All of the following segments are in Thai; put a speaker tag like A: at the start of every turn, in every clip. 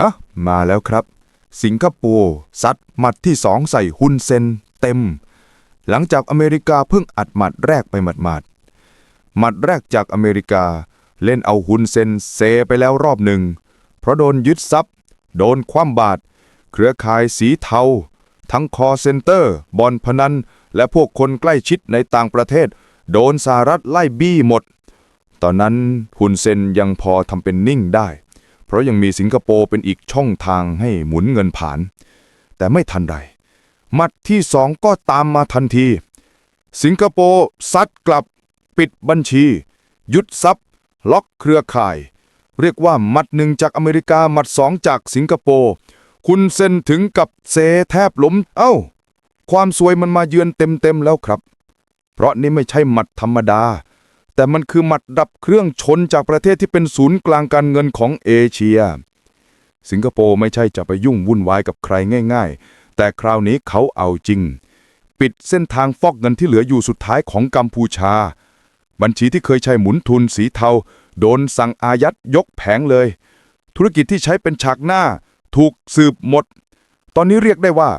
A: อะมาแล้วครับ สิงคโปร์ซัดหมัดที่สองใส่ฮุนเซนเต็ม หลังจากอเมริกาเพิ่งอัดหมัดแรกไปหมัดๆหมัดแรกจากอเมริกาเล่นเอาฮุนเซนเซไปแล้วรอบหนึ่ง เพราะโดนยึดทรัพย์ โดนคว่ำบาตรเครือข่ายสีเทา ทั้งคอเซ็นเตอร์บอลพนัน และพวกคนใกล้ชิดในต่างประเทศ โดนสหรัฐไล่บี้หมด ตอนนั้นฮุนเซนยังพอทำเป็นนิ่งได้ เพราะยังมีสิงคโปร์เป็นอีกช่องทางให้หมุนเงินผ่าน แต่ไม่ทันไรมัดที่สองก็ตามมาทันที สิงคโปร์ซัดกลับ ปิดบัญชี ยึดทรัพย์ ล็อกเครือข่าย เรียกว่ามัดหนึ่งจากอเมริกามัดสองจากสิงคโปร์คุณเซนถึงกับเซแทบล้มเอ้า ความสวยมันมาเยือนเต็มๆแล้วครับ เพราะนี่ไม่ใช่หมัดธรรมดา แต่มันคือหมัดดับเครื่องชนจากประเทศที่เป็นศูนย์กลางการเงินของเอเชีย สิงคโปร์ไม่ใช่จะไปยุ่งวุ่นวายกับใครง่าย ๆ แต่คราวนี้เขาเอาจริง ปิดเส้นทางฟอกเงินที่เหลืออยู่สุดท้ายของกัมพูชา บัญชีที่เคยใช้หมุนทุนสีเทา โดนสั่งอายัดยกแผงเลย ธุรกิจที่ใช้เป็นฉากหน้า ถูกสืบหมด ตอนนี้เรียกได้ว่า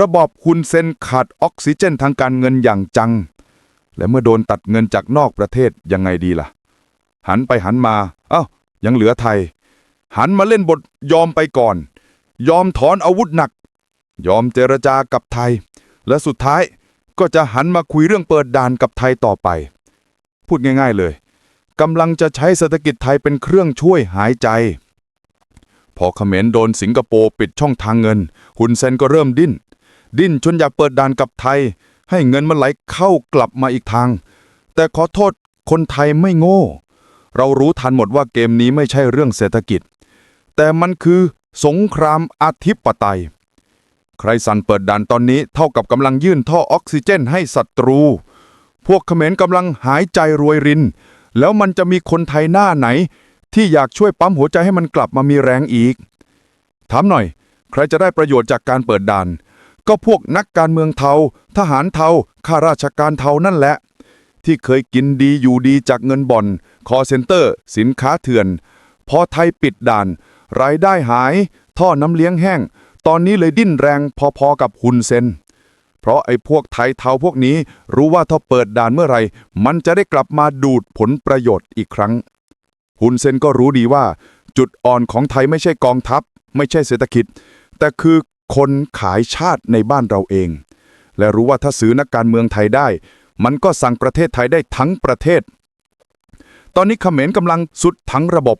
A: ระบอบคุณเซนขาดออกซิเจนทางการเงินอย่างจัง และเมื่อโดนตัดเงินจากนอกประเทศยังไงดีล่ะ หันไปหันมา เอ้า ยังเหลือไทย หันมาเล่นบทยอมไปก่อน ยอมถอนอาวุธหนัก ยอมเจรจากับไทย และสุดท้ายก็จะหันมาคุยเรื่องเปิดด่านกับไทยต่อไป พูดง่าย ๆเลยกำลังจะใช้เศรษฐกิจไทยเป็นเครื่องช่วยหายใจ พอเขมรโดนสิงคโปร์ปิดช่องทางเงินฮุนเซนก็เริ่มดิ้น ดิ้นจนอยากเปิดด่านกับไทย ให้เงินมันไหลเข้ากลับมาอีกทาง แต่ขอโทษคนไทยไม่โง่ เรารู้ทันหมดว่าเกมนี้ไม่ใช่เรื่องเศรษฐกิจ แต่มันคือสงครามอาธิปไตย ใครสั่นเปิดด่านตอนนี้เท่ากับกำลังยื่นท่อออกซิเจนให้ศัตรู พวกเขมรกำลังหายใจรวยริน แล้วมันจะมีคนไทยหน้าไหน ที่อยากช่วยปั๊มหัวใจให้มันกลับมามีแรงอีก ถามหน่อย ใครจะได้ประโยชน์จากการเปิดด่าน ก็พวกนักการเมืองเทา ทหารเทา ข้าราชการเทานั่นแหละ ที่เคยกินดีอยู่ดีจากเงินบ่อน คอเซ็นเตอร์ สินค้าเถื่อน พอไทยปิดด่าน รายได้หาย ท่อน้ำเลี้ยงแห้ง ตอนนี้เลยดิ้นแรงพอๆกับฮุนเซนเพราะไอ้พวกไทยเทาพวกนี้รู้ว่าถ้าเปิดด่านเมื่อไหร่มันจะได้กลับมาดูดผลประโยชน์อีกครั้ง ฮุนเซนก็รู้ดีว่า จุดอ่อนของไทยไม่ใช่กองทัพ ไม่ใช่เศรษฐกิจ แต่คือ คนขายชาติในบ้านเราเอง และรู้ว่าถ้าซื้อนักการเมืองไทยได้ มันก็สั่งประเทศไทยได้ทั้งประเทศ ตอนนี้เขมรกำลังสุดทั้งระบบ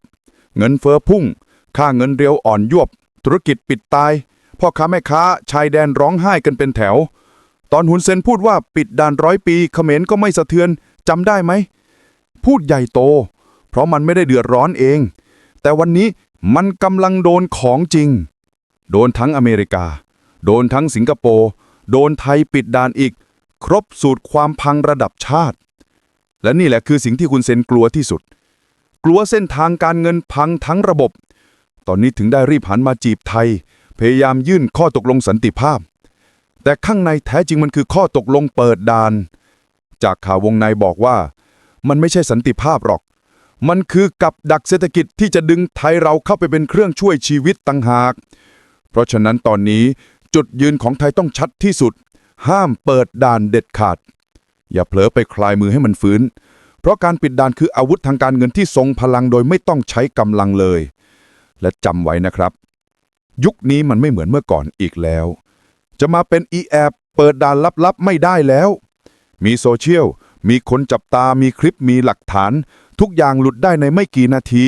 A: เงินเฟอ้อพุ่ง ค่าเงินเรียวอ่อนยวบ ธุรกิจปิดตาย พ่อค้าแม่ค้าชายแดนร้องไห้กันเป็นแถว ตอนฮุนเซนพูดว่าปิดด่านร้อยปีเขมรก็ไม่สะเทือนจำได้ไหม พูดใหญ่โต เพราะมันไม่ได้เดือดร้อนเอง แต่วันนี้มันกำลังโดนของจริง โดนทั้งอเมริกา โดนทั้งสิงคโปร์ โดนไทยปิดด่านอีก ครบสูตรความพังระดับชาติ และนี่แหละคือสิ่งที่คุณเซนกลัวที่สุด กลัวเส้นทางการเงินพังทั้งระบบ ตอนนี้ถึงได้รีบหันมาจีบไทย พยายามยื่นข้อตกลงสันติภาพ แต่ข้างในแท้จริงมันคือข้อตกลงเปิดด่าน จากข่าววงในบอกว่า มันไม่ใช่สันติภาพหรอก มันคือกับดักเศรษฐกิจที่จะดึงไทยเราเข้าไปเป็นเครื่องช่วยชีวิตต่างหาก เพราะฉะนั้นตอนนี้จุดยืนของไทยต้องชัดที่สุด ห้ามเปิดด่านเด็ดขาด อย่าเผลอไปคลายมือให้มันฟื้น เพราะการปิดด่านคืออาวุธทางการเงินที่ทรงพลังโดยไม่ต้องใช้กำลังเลย และจำไว้นะครับ ยุคนี้มันไม่เหมือนเมื่อก่อนอีกแล้ว จะมาเป็นอีแอบเปิดด่านลับๆไม่ได้แล้ว มีโซเชียลมีคนจับตามีคลิปมีหลักฐาน ทุกอย่างหลุดได้ในไม่กี่นาที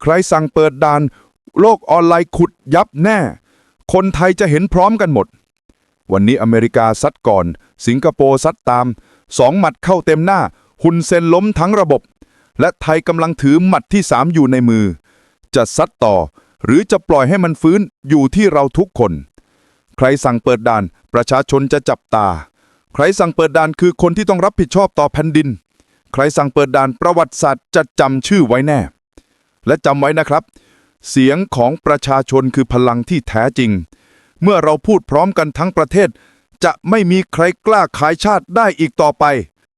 A: ใครสั่งเปิดด่าน โลกออนไลน์ขุดยับแน่ คนไทยจะเห็นพร้อมกันหมด วันนี้อเมริกาซัดก่อน สิงคโปร์ซัดตาม สองหมัดเข้าเต็มหน้าฮุนเซนล้มทั้งระบบ และไทยกำลังถือหมัดที่สามอยู่ในมือ จะซัดต่อ หรือจะปล่อยให้มันฟื้นอยู่ที่เราทุกคน ใครสั่งเปิดด่าน ประชาชนจะจับตา ใครสั่งเปิดด่านคือคนที่ต้องรับผิดชอบต่อแผ่นดิน ใครสั่งเปิดด่านประวัติศาสตร์จะจำชื่อไว้แน่ และจำไว้นะครับ เสียงของประชาชนคือพลังที่แท้จริง เมื่อเราพูดพร้อมกันทั้งประเทศ จะไม่มีใครกล้าขายชาติได้อีกต่อไป